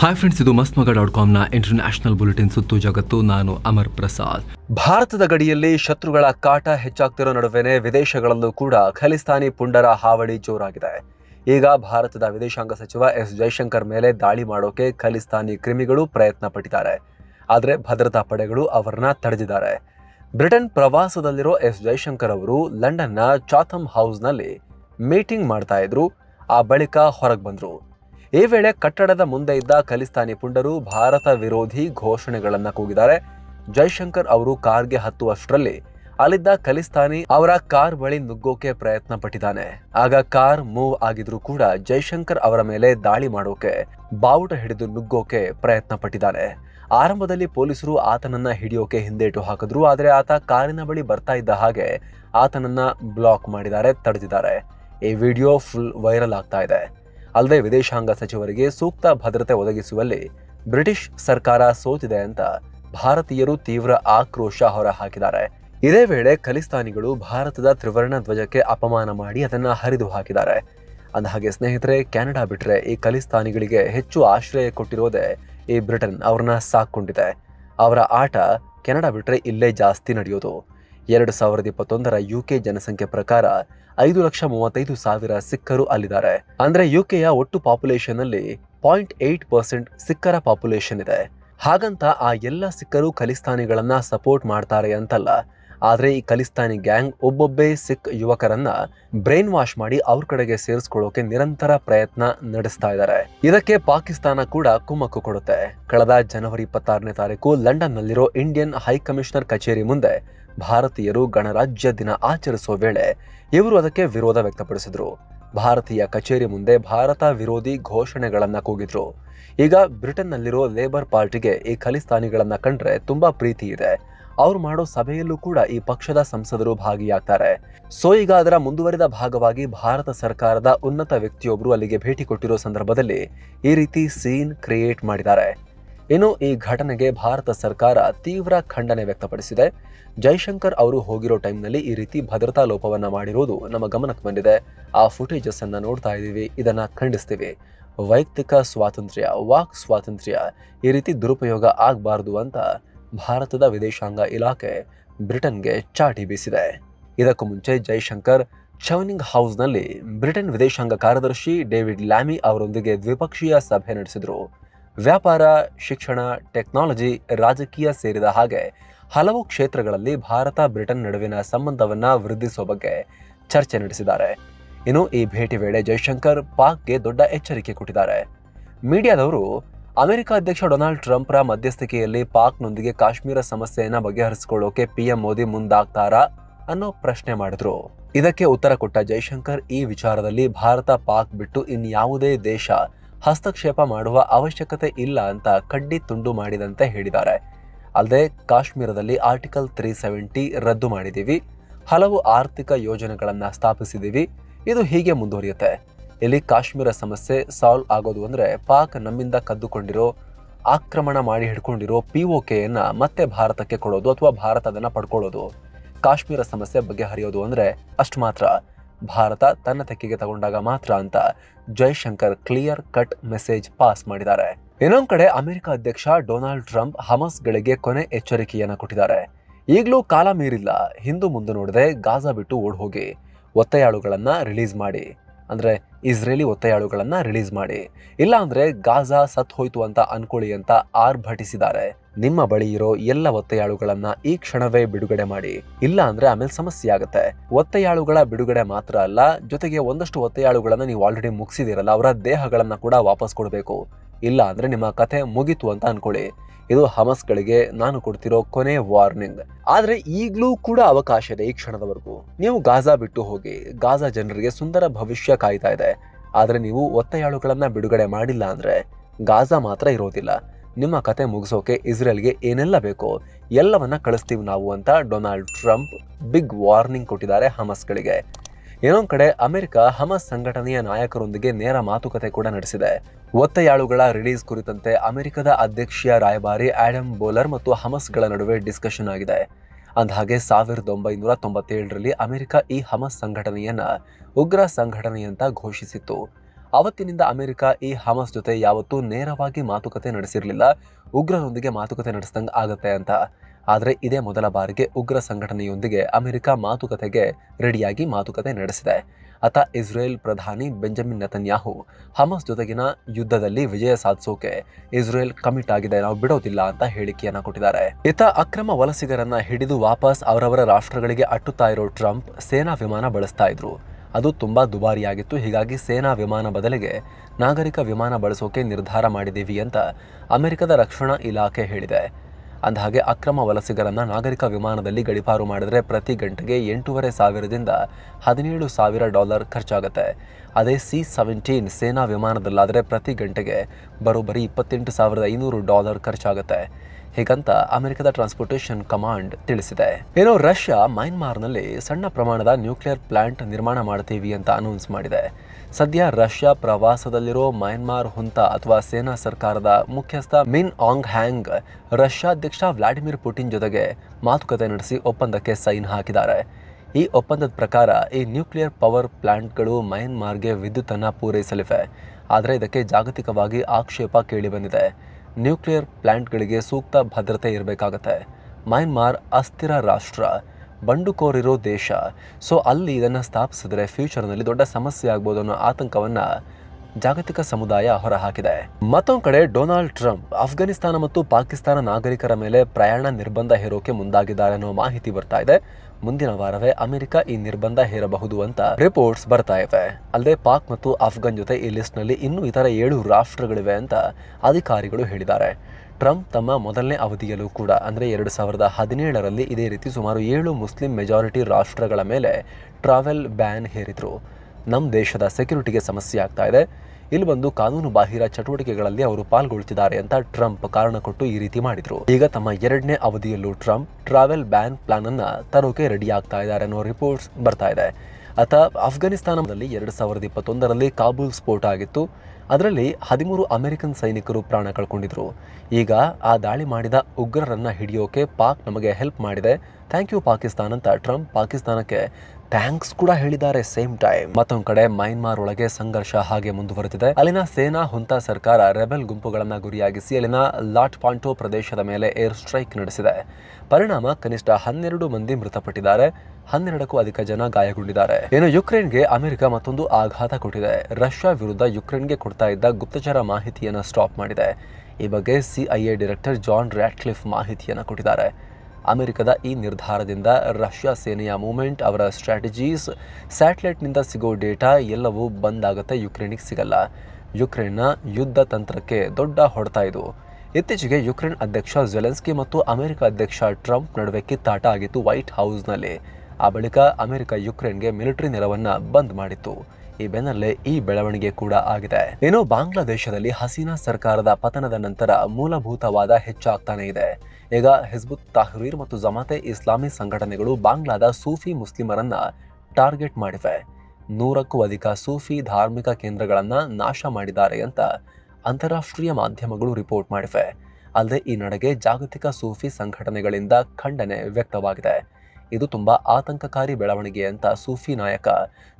Hi friends ಇದು ಮಸ್ತ್ ಮಗ ಡಾಟ್ ಕಾಮ್ನ ಇಂಟರ್ನ್ಯಾಷನಲ್ ಬುಲೆಟಿನ್ ಸುತ್ತು ಜಗತ್ತು. ನಾನು ಅಮರ್ ಪ್ರಸಾದ್. ಭಾರತದ ಗಡಿಯಲ್ಲಿ ಶತ್ರುಗಳ ಕಾಟ ಹೆಚ್ಚಾಗ್ತಿರೋ ನಡುವೆನೆ ವಿದೇಶಗಳಲ್ಲೂ ಕೂಡ ಖಲಿಸ್ತಾನಿ ಪುಂಡರ ಹಾವಳಿ ಜೋರಾಗಿದೆ. ಈಗ ಭಾರತದ ವಿದೇಶಾಂಗ ಸಚಿವ ಎಸ್ ಜೈಶಂಕರ್ ಮೇಲೆ ದಾಳಿ ಮಾಡೋಕೆ ಖಲಿಸ್ತಾನಿ ಕ್ರಿಮಿಗಳು ಪ್ರಯತ್ನ ಪಟ್ಟಿದ್ದಾರೆ ಆದರೆ ಭದ್ರತಾ ಪಡೆಗಳು ಅವರನ್ನ ತಡೆದಿದ್ದಾರೆ. ಬ್ರಿಟನ್ ಪ್ರವಾಸದಲ್ಲಿರೋ ಎಸ್ ಜೈಶಂಕರ್ ಅವರು ಲಂಡನ್ನ ಚಾಥಮ್ ಹೌಸ್ನಲ್ಲಿ ಮೀಟಿಂಗ್ ಮಾಡ್ತಾ ಇದ್ರು. ಆ ಬಳಿಕ ಹೊರಗೆ ಬಂದ್ರು. ಈ ವೇಳೆ ಕಟ್ಟಡದ ಮುಂದೆ ಇದ್ದ ಖಲಿಸ್ತಾನಿ ಪುಂಡರು ಭಾರತ ವಿರೋಧಿ ಘೋಷಣೆಗಳನ್ನ ಕೂಗಿದ್ದಾರೆ. ಜೈಶಂಕರ್ ಅವರು ಕಾರ್ಗೆ ಹತ್ತುವಷ್ಟರಲ್ಲಿ ಅಲ್ಲಿದ್ದ ಖಲಿಸ್ತಾನಿ ಅವರ ಕಾರ್ ಬಳಿ ನುಗ್ಗೋಕೆ ಪ್ರಯತ್ನ ಪಟ್ಟಿದ್ದಾನೆ ಆಗ ಕಾರ್ ಮೂವ್ ಆಗಿದ್ರು ಕೂಡ ಜೈಶಂಕರ್ ಅವರ ಮೇಲೆ ದಾಳಿ ಮಾಡೋಕೆ, ಬಾವುಟ ಹಿಡಿದು ನುಗ್ಗೋಕೆ ಪ್ರಯತ್ನ ಪಟ್ಟಿದ್ದಾನೆ ಆರಂಭದಲ್ಲಿ ಪೊಲೀಸರು ಆತನನ್ನ ಹಿಡಿಯೋಕೆ ಹಿಂದೇಟು ಹಾಕಿದ್ರು, ಆದರೆ ಆತ ಕಾರಿನ ಬಳಿ ಬರ್ತಾ ಇದ್ದ ಹಾಗೆ ಆತನನ್ನ ಬ್ಲಾಕ್ ಮಾಡಿದ್ದಾರೆ, ತಡೆದಿದ್ದಾರೆ. ಈ ವಿಡಿಯೋ ಫುಲ್ ವೈರಲ್ ಆಗ್ತಾ ಇದೆ. ಅಲ್ಲದೆ ವಿದೇಶಾಂಗ ಸಚಿವರಿಗೆ ಸೂಕ್ತ ಭದ್ರತೆ ಒದಗಿಸುವಲ್ಲಿ ಬ್ರಿಟಿಷ್ ಸರ್ಕಾರ ಸೋತಿದೆ ಅಂತ ಭಾರತೀಯರು ತೀವ್ರ ಆಕ್ರೋಶ ಹೊರಹಾಕಿದ್ದಾರೆ. ಇದೇ ವೇಳೆ ಖಲಿಸ್ತಾನಿಗಳು ಭಾರತದ ತ್ರಿವರ್ಣ ಧ್ವಜಕ್ಕೆ ಅಪಮಾನ ಮಾಡಿ ಅದನ್ನ ಹರಿದು ಹಾಕಿದ್ದಾರೆ. ಅಂದಹಾಗೆ ಸ್ನೇಹಿತರೆ, ಕೆನಡಾ ಬಿಟ್ರೆ ಈ ಖಲಿಸ್ತಾನಿಗಳಿಗೆ ಹೆಚ್ಚು ಆಶ್ರಯ ಕೊಟ್ಟಿರೋದೇ ಈ ಬ್ರಿಟನ್ ಅವ್ರನ್ನ ಸಾಕೊಂಡಿದೆ ಅವರ ಆಟ ಕೆನಡಾ ಬಿಟ್ರೆ ಇಲ್ಲೇ ಜಾಸ್ತಿ ನಡೆಯೋದು. ಎರಡು ಸಾವಿರದ ಇಪ್ಪತ್ತೊಂದರ ಯುಕೆ ಜನಸಂಖ್ಯೆ ಪ್ರಕಾರ ಐದು ಲಕ್ಷ ಮೂವತ್ತೈದು ಸಾವಿರ ಸಿಖ್ಖರು ಅಲ್ಲಿದ್ದಾರೆ. ಅಂದ್ರೆ ಯುಕೆಯ ಒಟ್ಟು ಪಾಪ್ಯುಲೇಷನ್ ಅಲ್ಲಿ ಪಾಯಿಂಟ್ ಏಟ್ ಪರ್ಸೆಂಟ್ ಸಿಖ್ಖರ ಪಾಪ್ಯುಲೇಷನ್ ಇದೆ. ಹಾಗಂತ ಆ ಎಲ್ಲ ಸಿಖ್ಖರು ಖಲಿಸ್ತಾನಿಗಳನ್ನ ಸಪೋರ್ಟ್ ಮಾಡ್ತಾರೆ ಅಂತಲ್ಲ. ಆದ್ರೆ ಈ ಖಲಿಸ್ತಾನಿ ಗ್ಯಾಂಗ್ ಒಬ್ಬೊಬ್ಬೇ ಸಿಖ್ ಯುವಕರನ್ನ ಬ್ರೈನ್ ವಾಶ್ ಮಾಡಿ ಅವ್ರ ಕಡೆಗೆ ಸೇರಿಸ್ಕೊಳ್ಳೋಕೆ ನಿರಂತರ ಪ್ರಯತ್ನ ನಡೆಸ್ತಾ ಇದ್ದಾರೆ ಇದಕ್ಕೆ ಪಾಕಿಸ್ತಾನ ಕೂಡ ಕುಮ್ಮಕ್ಕು ಕೊಡುತ್ತೆ. ಕಳೆದ ಜನವರಿ ಇಪ್ಪತ್ತಾರನೇ ತಾರೀಕು ಲಂಡನ್ ನಲ್ಲಿರೋ ಇಂಡಿಯನ್ ಹೈಕಮಿಷನರ್ ಕಚೇರಿ ಮುಂದೆ ಭಾರತೀಯರು ಗಣರಾಜ್ಯ ದಿನ ಆಚರಿಸುವ ವೇಳೆ ಇವರು ಅದಕ್ಕೆ ವಿರೋಧ ವ್ಯಕ್ತಪಡಿಸಿದ್ರು. ಭಾರತೀಯ ಕಚೇರಿ ಮುಂದೆ ಭಾರತ ವಿರೋಧಿ ಘೋಷಣೆಗಳನ್ನ ಕೂಗಿದ್ರು. ಈಗ ಬ್ರಿಟನ್ನಲ್ಲಿರೋ ಲೇಬರ್ ಪಾರ್ಟಿಗೆ ಈ ಖಲಿಸ್ತಾನಿಗಳನ್ನ ಕಂಡ್ರೆ ತುಂಬಾ ಪ್ರೀತಿ ಇದೆ. ಅವರು ಮಾಡೋ ಸಭೆಯಲ್ಲೂ ಕೂಡ ಈ ಪಕ್ಷದ ಸಂಸದರು ಭಾಗಿಯಾಗ್ತಾರೆ. ಸೊ, ಈಗ ಅದರ ಮುಂದುವರಿದ ಭಾಗವಾಗಿ ಭಾರತ ಸರ್ಕಾರದ ಉನ್ನತ ವ್ಯಕ್ತಿಯೊಬ್ಬರು ಅಲ್ಲಿಗೆ ಭೇಟಿ ಕೊಟ್ಟಿರೋ ಸಂದರ್ಭದಲ್ಲಿ ಈ ರೀತಿ ಸೀನ್ ಕ್ರಿಯೇಟ್ ಮಾಡಿದ್ದಾರೆ. ಇನ್ನು ಈ ಘಟನೆಗೆ ಭಾರತ ಸರ್ಕಾರ ತೀವ್ರ ಖಂಡನೆ ವ್ಯಕ್ತಪಡಿಸಿದೆ. ಜೈಶಂಕರ್ ಅವರು ಹೋಗಿರೋ ಟೈಮ್ನಲ್ಲಿ ಈ ರೀತಿ ಭದ್ರತಾ ಲೋಪವನ್ನ ಮಾಡಿರೋದು ನಮ್ಮ ಗಮನಕ್ಕೆ ಬಂದಿದೆ. ಆ ಫುಟೇಜಸ್ ಅನ್ನ ನೋಡ್ತಾ ಇದ್ದೀವಿ, ಇದನ್ನ ಖಂಡಿಸ್ತೀವಿ. ವೈಯಕ್ತಿಕ ಸ್ವಾತಂತ್ರ್ಯ, ವಾಕ್ ಸ್ವಾತಂತ್ರ್ಯ ಈ ರೀತಿ ದುರುಪಯೋಗ ಆಗಬಾರದು ಅಂತ ಭಾರತದ ವಿದೇಶಾಂಗ ಇಲಾಖೆ ಬ್ರಿಟನ್ಗೆ ಚಾಟಿ ಬೀಸಿದೆ. ಇದಕ್ಕೂ ಮುಂಚೆ ಜೈಶಂಕರ್ ಚೌನಿಂಗ್ ಹೌಸ್ನಲ್ಲಿ ಬ್ರಿಟನ್ ವಿದೇಶಾಂಗ ಕಾರ್ಯದರ್ಶಿ ಡೇವಿಡ್ ಲ್ಯಾಮಿ ಅವರೊಂದಿಗೆ ದ್ವಿಪಕ್ಷೀಯ ಸಭೆ ನಡೆಸಿದರು. ವ್ಯಾಪಾರ, ಶಿಕ್ಷಣ, ಟೆಕ್ನಾಲಜಿ ರಾಜಕೀಯ ಸೇರಿದ ಹಾಗೆ ಹಲವು ಕ್ಷೇತ್ರಗಳಲ್ಲಿ ಭಾರತ, ಬ್ರಿಟನ್ ನಡುವಿನ ಸಂಬಂಧವನ್ನು ವೃದ್ಧಿಸುವ ಬಗ್ಗೆ ಚರ್ಚೆ ನಡೆಸಿದ್ದಾರೆ. ಇನ್ನು ಈ ಭೇಟಿ ವೇಳೆ ಜೈಶಂಕರ್ ಪಾಕ್ಗೆ ದೊಡ್ಡ ಎಚ್ಚರಿಕೆ ಕೊಟ್ಟಿದ್ದಾರೆ. ಮೀಡಿಯಾದವರು ಅಮೆರಿಕ ಅಧ್ಯಕ್ಷ ಡೊನಾಲ್ಡ್ ಟ್ರಂಪ್ರ ಮಧ್ಯಸ್ಥಿಕೆಯಲ್ಲಿ ಪಾಕ್ನೊಂದಿಗೆ ಕಾಶ್ಮೀರ ಸಮಸ್ಯೆಯನ್ನು ಬಗೆಹರಿಸಿಕೊಳ್ಳೋಕೆ ಪಿಎಂ ಮೋದಿ ಮುಂದಾಗ್ತಾರಾ ಅನ್ನೋ ಪ್ರಶ್ನೆ ಮಾಡಿದ್ರು. ಇದಕ್ಕೆ ಉತ್ತರ ಕೊಟ್ಟ ಜೈಶಂಕರ್ ಈ ವಿಚಾರದಲ್ಲಿ ಭಾರತ, ಪಾಕ್ ಬಿಟ್ಟು ಇನ್ಯಾವುದೇ ದೇಶ ಹಸ್ತಕ್ಷೇಪ ಮಾಡುವ ಅವಶ್ಯಕತೆ ಇಲ್ಲ ಅಂತ ಕಡ್ಡಿ ತುಂಡು ಮಾಡಿದಂತೆ ಹೇಳಿದ್ದಾರೆ. ಅಲ್ಲದೆ ಕಾಶ್ಮೀರದಲ್ಲಿ ಆರ್ಟಿಕಲ್ ತ್ರೀ ಸೆವೆಂಟಿ ರದ್ದು ಮಾಡಿದ್ದೀವಿ. ಹಲವು ಆರ್ಥಿಕ ಯೋಜನೆಗಳನ್ನು ಸ್ಥಾಪಿಸಿದ್ದೀವಿ. ಇದು ಹೀಗೆ ಮುಂದುವರಿಯುತ್ತೆ. ಇಲ್ಲಿ ಕಾಶ್ಮೀರ ಸಮಸ್ಯೆ ಸಾಲ್ವ್ ಆಗೋದು ಅಂದರೆ ಪಾಕ್ ನಮ್ಮಿಂದ ಕದ್ದುಕೊಂಡಿರೋ, ಆಕ್ರಮಣ ಮಾಡಿ ಹಿಡ್ಕೊಂಡಿರೋ ಪಿ ಒ ಕೆಯನ್ನು ಮತ್ತೆ ಭಾರತಕ್ಕೆ ಕೊಡೋದು ಅಥವಾ ಭಾರತ ಅದನ್ನು ಪಡ್ಕೊಳ್ಳೋದು, ಕಾಶ್ಮೀರ ಸಮಸ್ಯೆ ಬಗೆಹರಿಯೋದು ಅಂದರೆ ಅಷ್ಟು ಮಾತ್ರ. ಭಾರತ ತನ್ನ ತೆಕ್ಕೆಗೆ ತಗೊಂಡಾಗ ಮಾತ್ರ ಅಂತ Jaishankar clear cut message pass ಮಾಡಿದ್ದಾರೆ. ಇನ್ನೊಂದು ಕಡೆ ಅಮೆರಿಕ ಅಧ್ಯಕ್ಷ ಡೊನಾಲ್ಡ್ ಟ್ರಂಪ್ ಹಮಸ್ಗಳಿಗೆ ಕೊನೆ ಎಚ್ಚರಿಕೆಯನ್ನು ಕೊಟ್ಟಿದ್ದಾರೆ. ಈಗಲೂ ಕಾಲ ಮೀರಿಲ್ಲ, ಹಿಂದೂ ಮುಂದೆ ನೋಡದೆ ಗಾಜಾ ಬಿಟ್ಟು ಓಡ್ ಹೋಗಿ ಒತ್ತೆಯಾಳುಗಳನ್ನ ರಿಲೀಸ್ ಮಾಡಿ. ಅಂದ್ರೆ ಇಸ್ರೇಲಿ ಒತ್ತೆಯಾಳುಗಳನ್ನ ರಿಲೀಸ್ ಮಾಡಿ. ಇಲ್ಲ ಅಂದ್ರೆ ಗಾಜಾ ಸತ್ ಹೋಯ್ತು ಅಂತ ಅನ್ಕೊಳ್ಳಿ ಅಂತ ಆರ್ಭಟಿಸಿದ್ದಾರೆ ನಿಮ್ಮ ಬಳಿ ಇರೋ ಎಲ್ಲ ಒತ್ತೆಯಾಳುಗಳನ್ನ ಈ ಕ್ಷಣವೇ ಬಿಡುಗಡೆ ಮಾಡಿ. ಇಲ್ಲ ಅಂದ್ರೆ ಆಮೇಲೆ ಸಮಸ್ಯೆ ಆಗುತ್ತೆ. ಒತ್ತೆಯಾಳುಗಳ ಬಿಡುಗಡೆ ಮಾತ್ರ ಅಲ್ಲ, ಜೊತೆಗೆ ಒಂದಷ್ಟು ಒತ್ತೆಯಾಳುಗಳನ್ನ ನೀವು ಆಲ್ರೆಡಿ ಮುಗಿಸಿದಿರಲ್ಲ ಅವರ ದೇಹಗಳನ್ನ ಕೂಡ ವಾಪಸ್ ಕೊಡಬೇಕು. ಇಲ್ಲ ಅಂದ್ರೆ ನಿಮ್ಮ ಕಥೆ ಮುಗೀತು ಅಂತ ಅನ್ಕೊಳ್ಳಿ. ಇದು ಹಮಸ್ಗಳಿಗೆ ನಾನು ಕೊಡ್ತಿರೋ ಕೊನೆ ವಾರ್ನಿಂಗ್ ಆದ್ರೆ ಈಗಲೂ ಕೂಡ ಅವಕಾಶ ಇದೆ ಈ ಕ್ಷಣದವರೆಗೂ. ನೀವು ಗಾಜಾ ಬಿಟ್ಟು ಹೋಗಿ, ಗಾಜಾ ಜನರಿಗೆ ಸುಂದರ ಭವಿಷ್ಯ ಕಾಯ್ತಾ ಇದೆ. ಆದ್ರೆ ನೀವು ಒತ್ತೆಯಾಳುಗಳನ್ನು ಬಿಡುಗಡೆ ಮಾಡಿಲ್ಲ ಅಂದ್ರೆ ಗಾಜಾ ಮಾತ್ರ ಇರೋದಿಲ್ಲ. ನಿಮ್ಮ ಕತೆ ಮುಗಿಸೋಕೆ ಇಸ್ರೇಲ್ಗೆ ಏನೆಲ್ಲ ಬೇಕೋ ಎಲ್ಲವನ್ನ ಕಳಿಸ್ತೀವಿ ನಾವು ಅಂತ ಡೊನಾಲ್ಡ್ ಟ್ರಂಪ್ ಬಿಗ್ ವಾರ್ನಿಂಗ್ ಕೊಟ್ಟಿದ್ದಾರೆ ಹಮಸ್ಗಳಿಗೆ. ಏನೋ ಕಡೆ ಅಮೆರಿಕ ಹಮಸ್ ಸಂಘಟನೆಯ ನಾಯಕರೊಂದಿಗೆ ನೇರ ಮಾತುಕತೆ ಕೂಡ ನಡೆಸಿದೆ. ಒತ್ತೆಯಾಳುಗಳ ರಿಲೀಸ್ ಕುರಿತಂತೆ ಅಮೆರಿಕದ ಅಧ್ಯಕ್ಷೀಯ ರಾಯಭಾರಿ ಆಡಮ್ ಬೋಲರ್ ಮತ್ತು ಹಮಸ್ಗಳ ನಡುವೆ ಡಿಸ್ಕಷನ್ ಆಗಿದೆ. ಅಂದಹಾಗೆ ಸಾವಿರದ ಒಂಬೈನೂರ ತೊಂಬತ್ತೇಳರಲ್ಲಿ ಅಮೆರಿಕ ಈ ಹಮಸ್ ಸಂಘಟನೆಯನ್ನು ಉಗ್ರ ಸಂಘಟನೆಯಂತ ಘೋಷಿಸಿತ್ತು. ಅವತ್ತಿನಿಂದ ಅಮೆರಿಕ ಈ ಹಮಸ್ ಜೊತೆ ಯಾವತ್ತೂ ನೇರವಾಗಿ ಮಾತುಕತೆ ನಡೆಸಿರಲಿಲ್ಲ, ಉಗ್ರರೊಂದಿಗೆ ಮಾತುಕತೆ ನಡೆಸಿದಂಗೆ ಆಗತ್ತೆ ಅಂತ. ಆದರೆ ಇದೇ ಮೊದಲ ಬಾರಿಗೆ ಉಗ್ರ ಸಂಘಟನೆಯೊಂದಿಗೆ ಅಮೆರಿಕ ಮಾತುಕತೆಗೆ ರೆಡಿಯಾಗಿ ಮಾತುಕತೆ ನಡೆಸಿದೆ. ಅತ ಇಸ್ರೇಲ್ ಪ್ರಧಾನಿ ಬೆಂಜಮಿನ್ ನೆತನ್ಯಾಹು, ಹಮಸ್ ಜೊತೆಗಿನ ಯುದ್ಧದಲ್ಲಿ ವಿಜಯ ಸಾಧಿಸೋಕೆ ಇಸ್ರೇಲ್ ಕಮಿಟ್ ಆಗಿದೆ, ನಾವು ಬಿಡೋದಿಲ್ಲ ಅಂತ ಹೇಳಿಕೆಯನ್ನ ಕೊಟ್ಟಿದ್ದಾರೆ. ಇತ ಅಕ್ರಮ ವಲಸಿಗರನ್ನ ಹಿಡಿದು ವಾಪಸ್ ಅವರವರ ರಾಷ್ಟ್ರಗಳಿಗೆ ಅಟ್ಟುತ್ತಾ ಇರೋ ಟ್ರಂಪ್ ಸೇನಾ ವಿಮಾನ ಬಳಸ್ತಾ ಇದ್ರು. ಅದು ತುಂಬಾ ದುಬಾರಿಯಾಗಿತ್ತು, ಹೀಗಾಗಿ ಸೇನಾ ವಿಮಾನ ಬದಲಿಗೆ ನಾಗರಿಕ ವಿಮಾನ ಬಳಸೋಕೆ ನಿರ್ಧಾರ ಮಾಡಿದ್ದೀವಿ ಅಂತ ಅಮೆರಿಕದ ರಕ್ಷಣಾ ಇಲಾಖೆ ಹೇಳಿದೆ. ಅಂದಹಾಗೆ ಅಕ್ರಮ ವಲಸಿಗರನ್ನು ನಾಗರಿಕ ವಿಮಾನದಲ್ಲಿ ಗಡಿಪಾರು ಮಾಡಿದರೆ ಪ್ರತಿ ಗಂಟೆಗೆ ಎಂಟೂವರೆ ಸಾವಿರದಿಂದ ಹದಿನೇಳು ಸಾವಿರ ಡಾಲರ್ ಖರ್ಚಾಗುತ್ತೆ. ಅದೇ ಸಿ ಸೆವೆಂಟೀನ್ ಸೇನಾ ವಿಮಾನದಲ್ಲಾದರೆ ಪ್ರತಿ ಗಂಟೆಗೆ ಬರೋಬ್ಬರಿ ಇಪ್ಪತ್ತೆಂಟು ಸಾವಿರದ ಐನೂರು ಡಾಲರ್ ಖರ್ಚಾಗುತ್ತೆ. ಹೀಗಂತ ಅಮೆರಿಕದ ಟ್ರಾನ್ಸ್ಪೋರ್ಟೇಷನ್ ಕಮಾಂಡ್ ತಿಳಿಸಿದೆ. ಏನೋ ರಷ್ಯಾ ಮೈನ್ಮಾರ್ನಲ್ಲಿ ಸಣ್ಣ ಪ್ರಮಾಣದ ನ್ಯೂಕ್ಲಿಯರ್ ಪ್ಲಾಂಟ್ ನಿರ್ಮಾಣ ಮಾಡ್ತೀವಿ ಅಂತ ಅನೌನ್ಸ್ ಮಾಡಿದೆ. ಸದ್ಯ ರಷ್ಯಾ ಪ್ರವಾಸದಲ್ಲಿರೋ ಮಯನ್ಮಾರ್ ಹುಂತ ಅಥವಾ ಸೇನಾ ಸರ್ಕಾರದ ಮುಖ್ಯಸ್ಥ ಮಿನ್ ಆಂಗ್ ಹ್ಯಾಂಗ್, ರಷ್ಯಾ ಅಧ್ಯಕ್ಷ ವ್ಲಾಡಿಮಿರ್ ಪುಟಿನ್ ಜೊತೆಗೆ ಮಾತುಕತೆ ನಡೆಸಿ ಒಪ್ಪಂದಕ್ಕೆ ಸೈನ್ ಹಾಕಿದ್ದಾರೆ. ಈ ಒಪ್ಪಂದದ ಪ್ರಕಾರ ಈ ನ್ಯೂಕ್ಲಿಯರ್ ಪವರ್ ಪ್ಲಾಂಟ್ಗಳು ಮಯನ್ಮಾರ್ಗೆ ವಿದ್ಯುತ್ತನ್ನು ಪೂರೈಸಲಿವೆ. ಆದರೆ ಇದಕ್ಕೆ ಜಾಗತಿಕವಾಗಿ ಆಕ್ಷೇಪ ಕೇಳಿಬಂದಿದೆ. ನ್ಯೂಕ್ಲಿಯರ್ ಪ್ಲಾಂಟ್ಗಳಿಗೆ ಸೂಕ್ತ ಭದ್ರತೆ ಇರಬೇಕಾಗತ್ತೆ. ಮಯನ್ಮಾರ್ ಅಸ್ಥಿರ ರಾಷ್ಟ್ರ. ಬಂಡುಕೋರಿರೋ ದೇಶ. ಸೊ ಅಲ್ಲಿ ಇದನ್ನು ಸ್ಥಾಪಿಸಿದ್ರೆ ಫ್ಯೂಚರ್ನಲ್ಲಿ ದೊಡ್ಡ ಸಮಸ್ಯೆ ಆಗ್ಬೋದು ಅನ್ನೋ ಆತಂಕವನ್ನು ಜಾಗತಿಕ ಸಮುದಾಯ ಹೊರಹಾಕಿದೆ. ಮತ್ತೊಂದು ಕಡೆ ಡೊನಾಲ್ಡ್ ಟ್ರಂಪ್ ಅಫ್ಘಾನಿಸ್ತಾನ ಮತ್ತು ಪಾಕಿಸ್ತಾನ ನಾಗರಿಕರ ಮೇಲೆ ಪ್ರಯಾಣ ನಿರ್ಬಂಧ ಹೇರೋಕೆ ಮುಂದಾಗಿದ್ದಾರೆ ಅನ್ನೋ ಮಾಹಿತಿ ಬರ್ತಾ ಇದೆ. ಮುಂದಿನ ವಾರವೇ ಅಮೆರಿಕ ಈ ನಿರ್ಬಂಧ ಹೇರಬಹುದು ಅಂತ ರಿಪೋರ್ಟ್ಸ್ ಬರ್ತಾ ಇವೆ. ಅಲ್ಲದೆ ಪಾಕ್ ಮತ್ತು ಅಫ್ಘಾನ್ ಜೊತೆ ಈ ಲಿಸ್ಟ್ನಲ್ಲಿ ಇನ್ನೂ ಇತರ ಏಳು ರಾಷ್ಟ್ರಗಳಿವೆ ಅಂತ ಅಧಿಕಾರಿಗಳು ಹೇಳಿದ್ದಾರೆ. ಟ್ರಂಪ್ ತಮ್ಮ ಮೊದಲನೇ ಅವಧಿಯಲ್ಲೂ ಕೂಡ, ಅಂದರೆ ಎರಡು ಸಾವಿರದ ಹದಿನೇಳರಲ್ಲಿ ಇದೇ ರೀತಿ ಸುಮಾರು ಏಳು ಮುಸ್ಲಿಂ ಮೆಜಾರಿಟಿ ರಾಷ್ಟ್ರಗಳ ಮೇಲೆ ಟ್ರಾವೆಲ್ ಬ್ಯಾನ್ ಹೇರಿದ್ರು. ನಮ್ಮ ದೇಶದ ಸೆಕ್ಯೂರಿಟಿಗೆ ಸಮಸ್ಯೆ ಆಗ್ತಾ ಇದೆ. ಇಲ್ಲಿ ಬಂದು ಕಾನೂನು ಬಾಹಿರ ಚಟುವಟಿಕೆಗಳಲ್ಲಿ ಅವರು ಪಾಲ್ಗೊಳ್ತಿದ್ದಾರೆ ಅಂತ ಟ್ರಂಪ್ ಕಾರಣ ಕೊಟ್ಟು ಈ ರೀತಿ ಮಾಡಿದ್ರು. ಈಗ ತಮ್ಮ ಎರಡನೇ ಅವಧಿಯಲ್ಲೂ ಟ್ರಂಪ್ ಟ್ರಾವೆಲ್ ಬ್ಯಾನ್ ಪ್ಲಾನ್ ಅನ್ನ ತರೋಕೆ ರೆಡಿ ಆಗ್ತಾ ಇದ್ದಾರೆ ಅನ್ನೋ ರಿಪೋರ್ಟ್ಸ್ ಬರ್ತಾ ಇದೆ. ಅತ ಅಫ್ಘಾನಿಸ್ತಾನದಲ್ಲಿ ಎರಡು ಸಾವಿರದ ಇಪ್ಪತ್ತೊಂದರಲ್ಲಿ ಕಾಬೂಲ್ ಸ್ಫೋಟ ಆಗಿತ್ತು. ಅದರಲ್ಲಿ ಹದಿಮೂರು ಅಮೆರಿಕನ್ ಸೈನಿಕರು ಪ್ರಾಣ ಕಳ್ಕೊಂಡಿದ್ರು. ಈಗ ಆ ದಾಳಿ ಮಾಡಿದ ಉಗ್ರರನ್ನ ಹಿಡಿಯೋಕೆ ಪಾಕ್ ನಮಗೆ ಹೆಲ್ಪ್ ಮಾಡಿದೆ. ಥ್ಯಾಂಕ್ ಯು ಪಾಕಿಸ್ತಾನ್ ಅಂತ ಟ್ರಂಪ್ ಪಾಕಿಸ್ತಾನಕ್ಕೆ ಥ್ಯಾಂಕ್ಸ್ ಕೂಡ ಹೇಳಿದ್ದಾರೆ ಸೇಮ್ ಟೈಮ್. ಮತ್ತೊಂದು ಕಡೆ ಮೈನ್ಮಾರ್ ಒಳಗೆ ಸಂಘರ್ಷ ಹಾಗೆ ಮುಂದುವರೆದಿದೆ. ಅಲ್ಲಿನ ಸೇನಾ ಹೊಂತ ಸರ್ಕಾರ ರೆಬೆಲ್ ಗುಂಪುಗಳನ್ನ ಗುರಿಯಾಗಿಸಿ ಅಲ್ಲಿನ ಲಾಟ್ ಪಾಂಟೋ ಪ್ರದೇಶದ ಮೇಲೆ ಏರ್ ಸ್ಟ್ರೈಕ್ ನಡೆಸಿದೆ. ಪರಿಣಾಮ ಕನಿಷ್ಠ ಹನ್ನೆರಡು ಮಂದಿ ಮೃತಪಟ್ಟಿದ್ದಾರೆ. ಹನ್ನೆರಡಕ್ಕೂ ಅಧಿಕ ಜನ ಗಾಯಗೊಂಡಿದ್ದಾರೆ. ಏನು ಯುಕ್ರೇನ್ಗೆ ಅಮೆರಿಕ ಮತ್ತೊಂದು ಆಘಾತ ಕೊಟ್ಟಿದೆ. ರಷ್ಯಾ ವಿರುದ್ಧ ಯುಕ್ರೇನ್ಗೆ ಕೊಡ್ತಾ ಇದ್ದ ಗುಪ್ತಚರ ಮಾಹಿತಿಯನ್ನು ಸ್ಟಾಪ್ ಮಾಡಿದೆ. ಈ ಬಗ್ಗೆ ಸಿಐಎ ಡೈರೆಕ್ಟರ್ ಜಾನ್ ರ್ಯಾಟ್ಕ್ಲಿಫ್ ಮಾಹಿತಿಯನ್ನು ಕೊಟ್ಟಿದ್ದಾರೆ. ಅಮೆರಿಕದ ಈ ನಿರ್ಧಾರದಿಂದ ರಷ್ಯಾ ಸೇನೆಯ ಮೂಮೆಂಟ್ ಅವರ ಸ್ಟ್ರಾಟಜೀಸ್ ಸ್ಯಾಟಲೈಟ್ನಿಂದ ಸಿಗೋ ಡೇಟಾ ಎಲ್ಲವೂ ಬಂದಾಗುತ್ತೆ, ಯುಕ್ರೇನಿಗೆ ಸಿಗಲ್ಲ. ಯುಕ್ರೇನ್ನ ಯುದ್ಧ ತಂತ್ರಕ್ಕೆ ದೊಡ್ಡ ಹೊಡೆತ ಇದು. ಇತ್ತೀಚೆಗೆ ಯುಕ್ರೇನ್ ಅಧ್ಯಕ್ಷ ಜೆಲೆನ್ಸ್ಕಿ ಮತ್ತು ಅಮೆರಿಕ ಅಧ್ಯಕ್ಷ ಟ್ರಂಪ್ ನಡುವೆ ಕಿತ್ತಾಟ ಆಗಿತ್ತು ವೈಟ್ ಹೌಸ್ನಲ್ಲಿ. ಆ ಬಳಿಕ ಅಮೆರಿಕ ಯುಕ್ರೇನ್ಗೆ ಮಿಲಿಟರಿ ನೆರವನ್ನು ಬಂದ್ ಮಾಡಿತ್ತು. ಈ ಬೆನ್ನಲ್ಲೇ ಈ ಬೆಳವಣಿಗೆ ಕೂಡ ಆಗಿದೆ. ಏನೋ ಬಾಂಗ್ಲಾದೇಶದಲ್ಲಿ ಹಸೀನಾ ಸರ್ಕಾರದ ಪತನದ ನಂತರ ಮೂಲಭೂತವಾದ ಹೆಚ್ಚಾಗ್ತಾನೆ ಇದೆ. ಈಗ ಹಿಜ್ಬುತ್ ತಾಹ್ರೀರ್ ಮತ್ತು ಜಮಾತೆ ಇಸ್ಲಾಮಿ ಸಂಘಟನೆಗಳು ಬಾಂಗ್ಲಾದ ಸೂಫಿ ಮುಸ್ಲಿಮರನ್ನ ಟಾರ್ಗೆಟ್ ಮಾಡಿವೆ. ನೂರಕ್ಕೂ ಅಧಿಕ ಸೂಫಿ ಧಾರ್ಮಿಕ ಕೇಂದ್ರಗಳನ್ನ ನಾಶ ಮಾಡಿದ್ದಾರೆ ಅಂತ ಅಂತಾರಾಷ್ಟ್ರೀಯ ಮಾಧ್ಯಮಗಳು ರಿಪೋರ್ಟ್ ಮಾಡಿವೆ. ಅಲ್ಲದೆ ಈ ನಡೆಗೆ ಜಾಗತಿಕ ಸೂಫಿ ಸಂಘಟನೆಗಳಿಂದ ಖಂಡನೆ ವ್ಯಕ್ತವಾಗಿದೆ. ಇದು ತುಂಬಾ ಆತಂಕಕಾರಿ ಬೆಳವಣಿಗೆ ಅಂತ ಸೂಫಿ ನಾಯಕ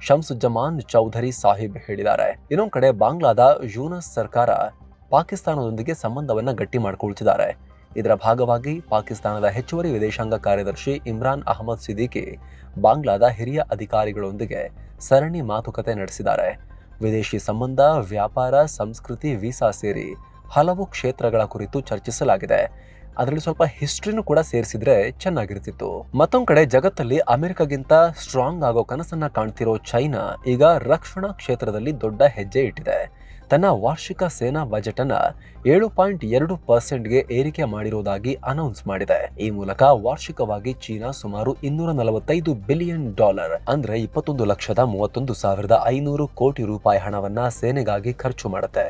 ಶಂಸುಜ್ಜಮಾನ್ ಚೌಧರಿ ಸಾಹಿಬ್ ಹೇಳಿದ್ದಾರೆ. ಇನ್ನೊಂದು ಕಡೆ ಬಾಂಗ್ಲಾದ ಯೂನಸ್ ಸರ್ಕಾರ ಪಾಕಿಸ್ತಾನದೊಂದಿಗೆ ಸಂಬಂಧವನ್ನ ಗಟ್ಟಿ ಮಾಡಿಕೊಳ್ತಿದ್ದಾರೆ. ಇದರ ಭಾಗವಾಗಿ ಪಾಕಿಸ್ತಾನದ ಹೆಚ್ಚುವರಿ ವಿದೇಶಾಂಗ ಕಾರ್ಯದರ್ಶಿ ಇಮ್ರಾನ್ ಅಹಮದ್ ಸಿದ್ದಿಕಿ ಬಾಂಗ್ಲಾದ ಹಿರಿಯ ಅಧಿಕಾರಿಗಳೊಂದಿಗೆ ಸರಣಿ ಮಾತುಕತೆ ನಡೆಸಿದ್ದಾರೆ. ವಿದೇಶಿ ಸಂಬಂಧ, ವ್ಯಾಪಾರ, ಸಂಸ್ಕೃತಿ, ವೀಸಾ ಸೇರಿ ಹಲವು ಕ್ಷೇತ್ರಗಳ ಕುರಿತು ಚರ್ಚಿಸಲಾಗಿದೆ. ಅದರಲ್ಲಿ ಸ್ವಲ್ಪ ಹಿಸ್ಟ್ರಿನೂ ಕೂಡ ಸೇರಿಸಿದ್ರೆ ಚೆನ್ನಾಗಿರ್ತಿತ್ತು. ಮತ್ತೊಂದು ಕಡೆ ಜಗತ್ತಲ್ಲಿ ಅಮೆರಿಕಗಿಂತ ಸ್ಟ್ರಾಂಗ್ ಆಗೋ ಕನಸನ್ನ ಕಾಣ್ತಿರೋ ಚೈನಾ ಈಗ ರಕ್ಷಣಾ ಕ್ಷೇತ್ರದಲ್ಲಿ ದೊಡ್ಡ ಹೆಜ್ಜೆ ಇಟ್ಟಿದೆ. ತನ್ನ ವಾರ್ಷಿಕ ಸೇನಾ ಬಜೆಟ್ ಅನ್ನ ಏಳು ಪಾಯಿಂಟ್ ಎರಡು ಪರ್ಸೆಂಟ್ಗೆ ಏರಿಕೆ ಮಾಡಿರುವುದಾಗಿ ಅನೌನ್ಸ್ ಮಾಡಿದೆ. ಈ ಮೂಲಕ ವಾರ್ಷಿಕವಾಗಿ ಚೀನಾ ಸುಮಾರು ಇನ್ನೂರ ನಲವತ್ತೈದು ಬಿಲಿಯನ್ ಡಾಲರ್ ಅಂದ್ರೆ ಇಪ್ಪತ್ತೊಂದು ಲಕ್ಷದ ಮೂವತ್ತೊಂದು ಸಾವಿರದ ಐನೂರು ಕೋಟಿ ರೂಪಾಯಿ ಹಣವನ್ನ ಸೇನೆಗಾಗಿ ಖರ್ಚು ಮಾಡುತ್ತೆ.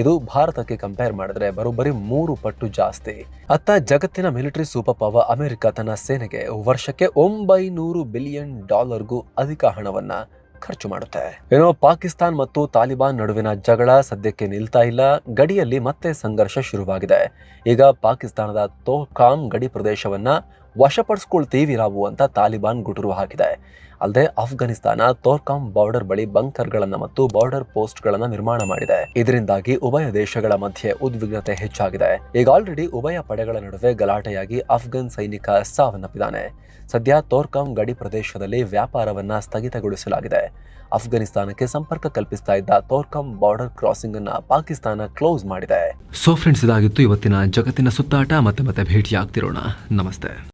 ಇದು ಭಾರತಕ್ಕೆ ಕಂಪೇರ್ ಮಾಡಿದ್ರೆ ಬರೋಬ್ಬರಿ ಮೂರು ಪಟ್ಟು ಜಾಸ್ತಿ. ಅತ್ತ ಜಗತ್ತಿನ ಮಿಲಿಟರಿ ಸೂಪರ್ ಪವರ್ ಅಮೆರಿಕ ತನ್ನ ಸೇನೆಗೆ ವರ್ಷಕ್ಕೆ ಒಂಬೈನೂರು ಬಿಲಿಯನ್ ಡಾಲರ್ಗೂ ಅಧಿಕ ಹಣವನ್ನ ಖರ್ಚು ಮಾಡುತ್ತೆ. ಏನೋ ಪಾಕಿಸ್ತಾನ್ ಮತ್ತು ತಾಲಿಬಾನ್ ನಡುವಿನ ಜಗಳ ಸದ್ಯಕ್ಕೆ ನಿಲ್ತಾ ಇಲ್ಲ. ಗಡಿಯಲ್ಲಿ ಮತ್ತೆ ಸಂಘರ್ಷ ಶುರುವಾಗಿದೆ. ಈಗ ಪಾಕಿಸ್ತಾನದ ತೋಕಾಮ್ ಗಡಿ ಪ್ರದೇಶವನ್ನ ವಶಪಡಿಸ್ಕೊಳ್ತೀವಿ ನಾವು ಅಂತ ತಾಲಿಬಾನ್ ಗುಟುರು ಹಾಕಿದೆ. ಅಲ್ಲದೆ ಆಫ್ಘಾನಿಸ್ತಾನ ತೋರ್ಕಾಮ್ ಬಾರ್ಡರ್ ಬಳಿ ಬಂಕರ್ಗಳನ್ನು ಮತ್ತು ಬಾರ್ಡರ್ ಪೋಸ್ಟ್ಗಳನ್ನು ನಿರ್ಮಾಣ ಮಾಡಿದೆ. ಇದರಿಂದಾಗಿ ಉಭಯ ದೇಶಗಳ ಮಧ್ಯೆ ಉದ್ವಿಗ್ನತೆ ಹೆಚ್ಚಾಗಿದೆ. ಈಗ ಆಲ್ರೆಡಿ ಉಭಯ ಪಡೆಗಳ ನಡುವೆ ಗಲಾಟೆಯಾಗಿ ಅಫ್ಘಾನ್ ಸೈನಿಕ ಸಾವನ್ನಪ್ಪಿದ್ದಾನೆ. ಸದ್ಯ ತೋರ್ಕಾಮ್ ಗಡಿ ಪ್ರದೇಶದಲ್ಲಿ ವ್ಯಾಪಾರವನ್ನ ಸ್ಥಗಿತಗೊಳಿಸಲಾಗಿದೆ. ಅಫ್ಘಾನಿಸ್ತಾನಕ್ಕೆ ಸಂಪರ್ಕ ಕಲ್ಪಿಸ್ತಾ ಇದ್ದ ತೋರ್ಕಾಮ್ ಬಾರ್ಡರ್ ಕ್ರಾಸಿಂಗ್ ಅನ್ನ ಪಾಕಿಸ್ತಾನ ಕ್ಲೋಸ್ ಮಾಡಿದೆ. ಸೊ ಫ್ರೆಂಡ್ಸ್ ಇದಾಗಿತ್ತು ಇವತ್ತಿನ ಜಗತ್ತಿನ ಸುತ್ತಾಟ. ಮತ್ತೆ ಮತ್ತೆ ಭೇಟಿಯಾಗ್ತಿರೋಣ. ನಮಸ್ತೆ.